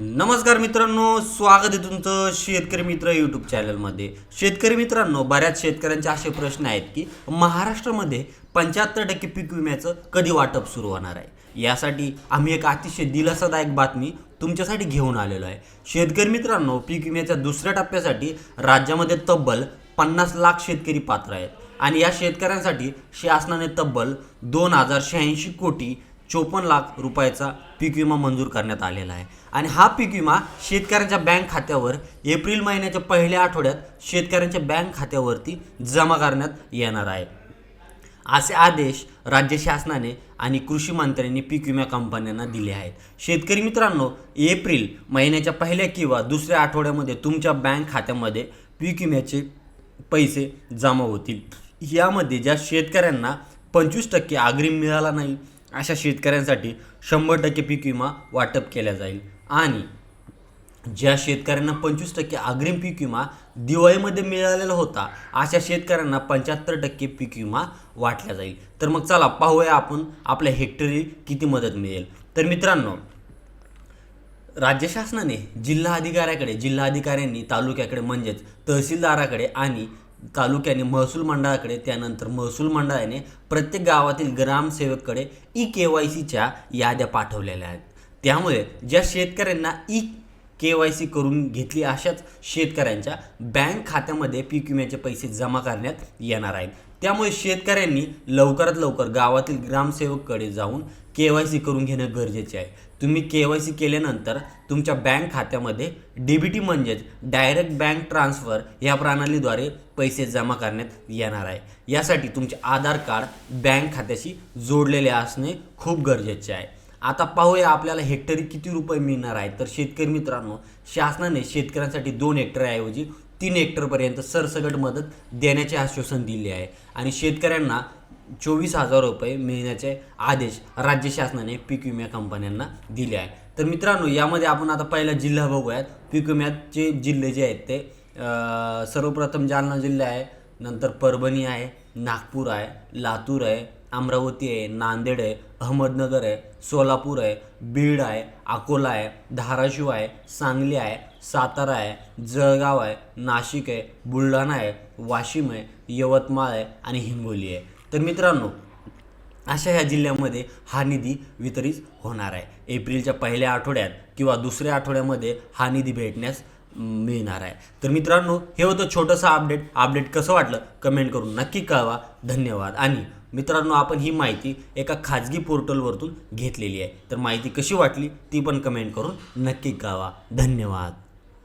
नमस्कार मित्रांनो स्वागत आहे तुमचं शेतकरी मित्र यूट्यूब चॅनलमध्ये शेतकरी मित्रांनो बऱ्याच शेतकऱ्यांचे असे प्रश्न आहेत की महाराष्ट्रामध्ये पंच्याहत्तर टक्के पीक विम्याचं कधी वाटप सुरू होणार आहे? यासाठी आम्ही एक अतिशय दिलासादायक बातमी तुमच्यासाठी घेऊन आलेलो आहे. शेतकरी मित्रांनो पीक विम्याच्या दुसऱ्या टप्प्यासाठी राज्यामध्ये तब्बल पन्नास लाख शेतकरी पात्र आहेत. आणि या शेतकऱ्यांसाठी शासनाने तब्बल दोन हजार शहाऐंशी कोटी चोपन्न लाख रुपयाचा पीक विमा मंजूर करण्यात आलेला आहे. आणि हा पीक विमा शेतकऱ्यांच्या बँक खात्यावर एप्रिल महिन्याच्या पहिल्या आठवड्यात शेतकऱ्यांच्या बँक खात्यावरती जमा करण्यात येणार आहे. असे आदेश राज्य शासनाने आणि कृषी मंत्र्यांनी पीक विमा कंपन्यांना दिले आहेत. शेतकरी मित्रांनो एप्रिल महिन्याच्या पहिल्या किंवा दुसऱ्या आठवड्यामध्ये तुमच्या बँक खात्यामध्ये पीक विम्याचे पैसे जमा होतील. यामध्ये ज्या शेतकऱ्यांना पंचवीस टक्के अग्रिम मिळाला नाही अशा शेतकऱ्यांसाठी शंभर टक्के पीक विमा वाटप केला जाईल. आणि ज्या शेतकऱ्यांना पंचवीस टक्के अग्रिम पीक विमा दिवाळीमध्ये मिळालेला होता अशा शेतकऱ्यांना पंच्याहत्तर टक्के पीक विमा वाटला जाईल. तर मग चला पाहूया आपण आपल्या हेक्टरी किती मदत मिळेल. तर मित्रांनो राज्य शासनाने जिल्हा अधिकाऱ्याकडे जिल्हा अधिकाऱ्यांनी तालुक्याकडे म्हणजेच तहसीलदाराकडे आणि तालुक्याने महसूल मंडळाकडे त्यानंतर महसूल मंडळाने प्रत्येक गावातील ग्रामसेवककडे ई के वाय सीच्या याद्या पाठवलेल्या आहेत. त्यामुळे ज्या शेतकऱ्यांना ई के वाय सी करून घेतली अशाच शेतकऱ्यांच्या बँक खात्यामध्ये पीक विम्याचे पैसे जमा करण्यात येणार आहेत. त्यामुळे शेतकऱ्यांनी लवकरात लवकर गावातील ग्रामसेवककडे जाऊन के वाय सी करून घेणं गरजेचे आहे. तुम्ही के वाय सी केल्यानंतर तुमच्या बँक खात्यामध्ये डी बी टी म्हणजेच डायरेक्ट बँक ट्रान्सफर या प्रणालीद्वारे पैसे जमा करण्यात येणार आहे. यासाठी तुमचे आधार कार्ड बँक खात्याशी जोडलेले असणे खूप गरजेचे आहे. आता पाहूया आपल्याला हेक्टरी किती रुपये मिळणार आहे. तर शेतकरी मित्रांनो शासनाने शेतकऱ्यांसाठी दोन हेक्टरऐवजी तीन हेक्टरपर्यंत सरसगट मदत देण्याचे आश्वासन दिले आहे. आणि शेतकऱ्यांना चोवीस हजार रुपये मिळण्याचे आदेश राज्य शासनाने पीक विमा कंपन्यांना दिले आहे. तर मित्रांनो यामध्ये आपण आता पहिला जिल्हा बघूयात. पीक विम्याचे जिल्हे जे आहेत ते सर्वप्रथम जालना जिल्हा आहे नंतर परभणी आहे नागपूर आहे लातूर आहे अमरावती आहे नांदेड आहे अहमदनगर आहे सोलापूर आहे बीड आहे अकोला आहे धाराशिव आहे सांगली आहे सातारा आहे जळगाव आहे नाशिक आहे बुलढाणा आहे वाशिम आहे यवतमाळ आहे आणि हिंगोली आहे. तर मित्रांनो अशा ह्या जिल्ह्यामध्ये हा निधी वितरित होणार आहे. एप्रिलच्या पहिल्या आठवड्यात किंवा दुसऱ्या आठवड्यामध्ये हा निधी भेटण्यास मिळणार आहे. तर मित्रांनो हे होतं छोटंसं अपडेट अपडेट कसं वाटलं? कमेंट करून नक्की कळवा. धन्यवाद. आणि मित्रांनो आपण ही माहिती एका खाजगी पोर्टलवरतून घेतलेली आहे. तर माहिती कशी वाटली ती पण कमेंट करून नक्की कळवा. धन्यवाद.